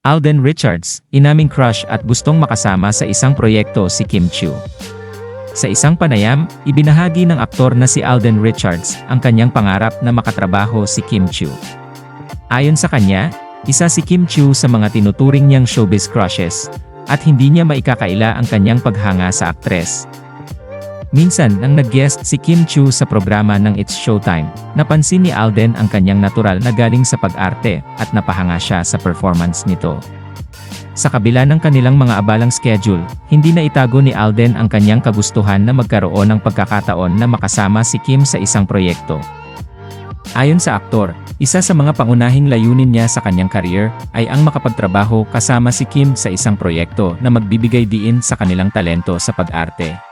Alden Richards, inaming crush at gustong makasama sa isang proyekto si Kim Chiu. Sa isang panayam, ibinahagi ng aktor na si Alden Richards ang kanyang pangarap na makatrabaho si Kim Chiu. Ayon sa kanya, isa si Kim Chiu sa mga tinuturing niyang showbiz crushes, at hindi niya maikakaila ang kanyang paghanga sa aktres. Minsan nang nag-guest si Kim Chiu sa programa ng It's Showtime, napansin ni Alden ang kanyang natural na galing sa pag-arte at napahanga siya sa performance nito. Sa kabila ng kanilang mga abalang schedule, hindi na itago ni Alden ang kanyang kagustuhan na magkaroon ng pagkakataon na makasama si Kim sa isang proyekto. Ayon sa aktor, isa sa mga pangunahing layunin niya sa kanyang career ay ang makapagtrabaho kasama si Kim sa isang proyekto na magbibigay diin sa kanilang talento sa pag-arte.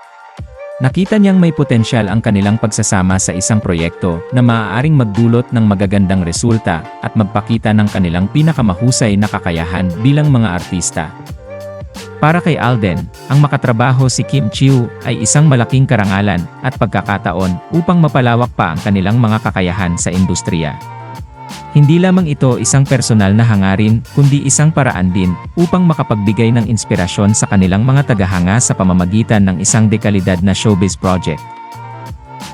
Nakita niyang may potensyal ang kanilang pagsasama sa isang proyekto na maaaring magdulot ng magagandang resulta at magpakita ng kanilang pinakamahusay na kakayahan bilang mga artista. Para kay Alden, ang makatrabaho si Kim Chiu ay isang malaking karangalan at pagkakataon upang mapalawak pa ang kanilang mga kakayahan sa industriya. Hindi lamang ito isang personal na hangarin, kundi isang paraan din upang makapagbigay ng inspirasyon sa kanilang mga tagahanga sa pamamagitan ng isang dekalidad na showbiz project.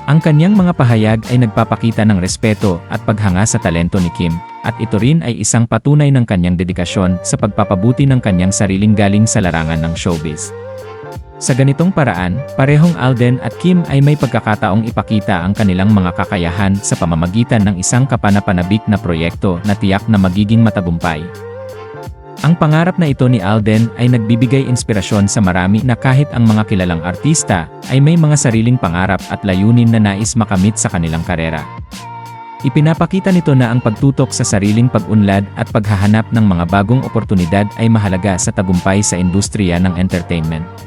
Ang kanyang mga pahayag ay nagpapakita ng respeto at paghanga sa talento ni Kim, at ito rin ay isang patunay ng kanyang dedikasyon sa pagpapabuti ng kanyang sariling galing sa larangan ng showbiz. Sa ganitong paraan, parehong Alden at Kim ay may pagkakataong ipakita ang kanilang mga kakayahan sa pamamagitan ng isang kapanapanabik na proyekto na tiyak na magiging matagumpay. Ang pangarap na ito ni Alden ay nagbibigay inspirasyon sa marami na kahit ang mga kilalang artista ay may mga sariling pangarap at layunin na nais makamit sa kanilang karera. Ipinapakita nito na ang pagtutok sa sariling pag-unlad at paghahanap ng mga bagong oportunidad ay mahalaga sa tagumpay sa industriya ng entertainment.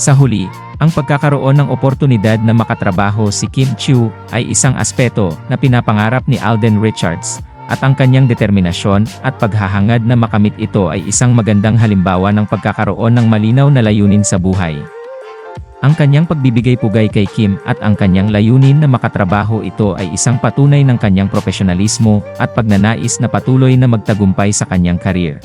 Sa huli, ang pagkakaroon ng oportunidad na makatrabaho si Kim Chiu ay isang aspeto na pinapangarap ni Alden Richards, at ang kanyang determinasyon at paghahangad na makamit ito ay isang magandang halimbawa ng pagkakaroon ng malinaw na layunin sa buhay. Ang kanyang pagbibigay pugay kay Kim at ang kanyang layunin na makatrabaho ito ay isang patunay ng kanyang profesionalismo at pagnanais na patuloy na magtagumpay sa kanyang karir.